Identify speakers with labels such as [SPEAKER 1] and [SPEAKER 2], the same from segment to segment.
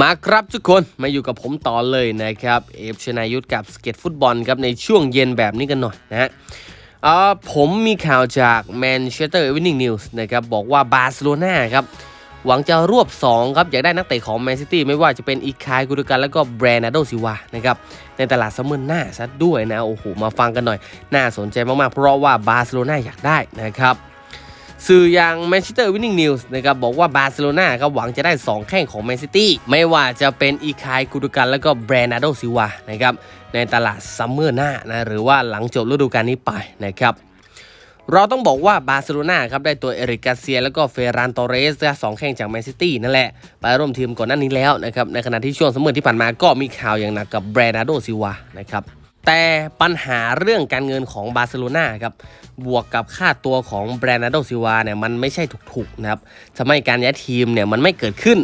[SPEAKER 1] มาครับทุกคนมาอยู่กับผมต่อเลยนะครับเอฟชนายุทธกับสเก็ตฟุตบอลครับในช่วงเย็นแบบนี้กันหน่อยนะฮะผมมีข่าวจากแมนเชสเตอร์วินนิ่งนิวส์นะครับบอกว่าบาร์เซโลนาครับหวังจะรวบ 2 ครับ อยากได้นักเตะของแมนซิตี้ไม่ว่าจะเป็นอีคายกุดกันแล้วก็แบรนาโดซิวานะครับในตลาดซัมเมอร์หน้าซะด้วยนะ โอ้โห มาฟังกันหน่อย น่าสนใจมากๆ เพราะว่าบาร์เซโลนาอยากได้นะครับ สื่ออย่างแมนเชสเตอร์วินนิ่งนิวส์นะครับบอกว่าบาร์เซโลนาครับหวังจะได้ 2 แข้งของแมนซิตี้ไม่ว่าจะเป็นอีคายกูดูกันแล้วก็แบรนาโดซิวานะครับในตลาดซัมเมอร์หน้านะหรือว่าหลังจบฤดูกาลนี้ไปนะครับเราต้องบอกว่าบาร์เซโลนาครับได้ตัวเอริกกาเซีย แล้วก็เฟรานตอเรสสองแข้งจากแมนซิตี้นั่นแหละ ไปร่วมทีมก่อนหน้านี้แล้วนะครับในขณะที่ช่วงสมมติที่ผ่านมาก็มีข่าวอย่างหนักกับแบรนาโดซิวานะครับ แต่ปัญหาเรื่องการเงินของบาร์เซโลนาครับบวกกับค่าตัวของแบรนาโดซิวาเนี่ยมันไม่ใช่ถูกๆนะครับทำให้การย้ายทีมเนี่ยมันไม่เกิดขึ้น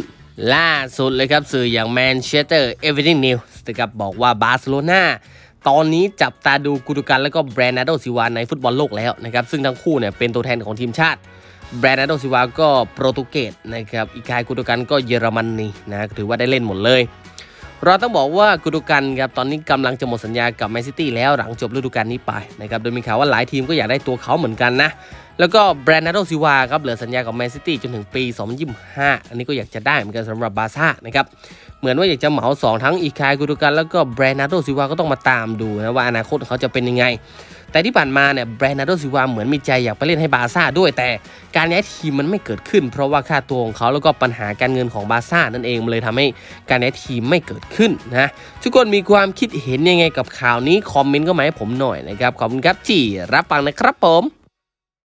[SPEAKER 1] ล่าสุดเลยครับสื่ออย่างแมนเชสเตอร์เอเวอร์ติงนิวส์นะครับบอกว่าบาร์เซโลนาตอนนี้จับตาดูกุดูกันแล้วก็แบรนาโดซิวาในฟุตบอลโลกแล้วนะครับซึ่งทั้งคู่เนี่ยเป็นตัวแทนของทีมชาติแบรนาโดซิวาก็โปรตุเกสนะครับอีกายกุดูกันก็เยอรมนีนะถือว่าได้เล่นหมดเลย เราต้องบอกว่ากุดูกันครับตอนนี้กำลังจะหมดสัญญากับแมนซิตี้แล้วหลังจบฤดูกาลนี้ไปนะครับโดยมีข่าวว่าหลายทีมก็อยากได้ตัวเขาเหมือนกันนะแล้วก็แบรนนาโดซิวาครับเหลือสัญญากับแมนซิตี้จนถึงปี 2025 อันนี้ก็อยากจะได้เหมือนกันสำหรับบาร์ซ่านะครับเหมือนว่าอยากจะเหมา 2 ทั้งอีคายกุดูกันแล้วก็แบรนนาโดซิวาก็ต้องมาตามดูนะว่าอนาคตเขาจะเป็นยังไง แต่ที่ผ่านมาเนี่ยแบรนนาโดซิวาเหมือนมีใจอยากไปเล่นให้บาซ่าด้วย แต่การย้ายทีมมันไม่เกิดขึ้น เพราะว่าค่าตัวของเขาแล้วก็ปัญหาการเงินของบาซ่านั่นเองมันเลยทำให้การย้ายทีมไม่เกิดขึ้นนะทุกคนมีความคิดเห็นยังไงกับข่าวนี้คอมเมนต์ก็มาให้ผมหน่อยนะครับขอบคุณครับที่รับฟังนะครับผม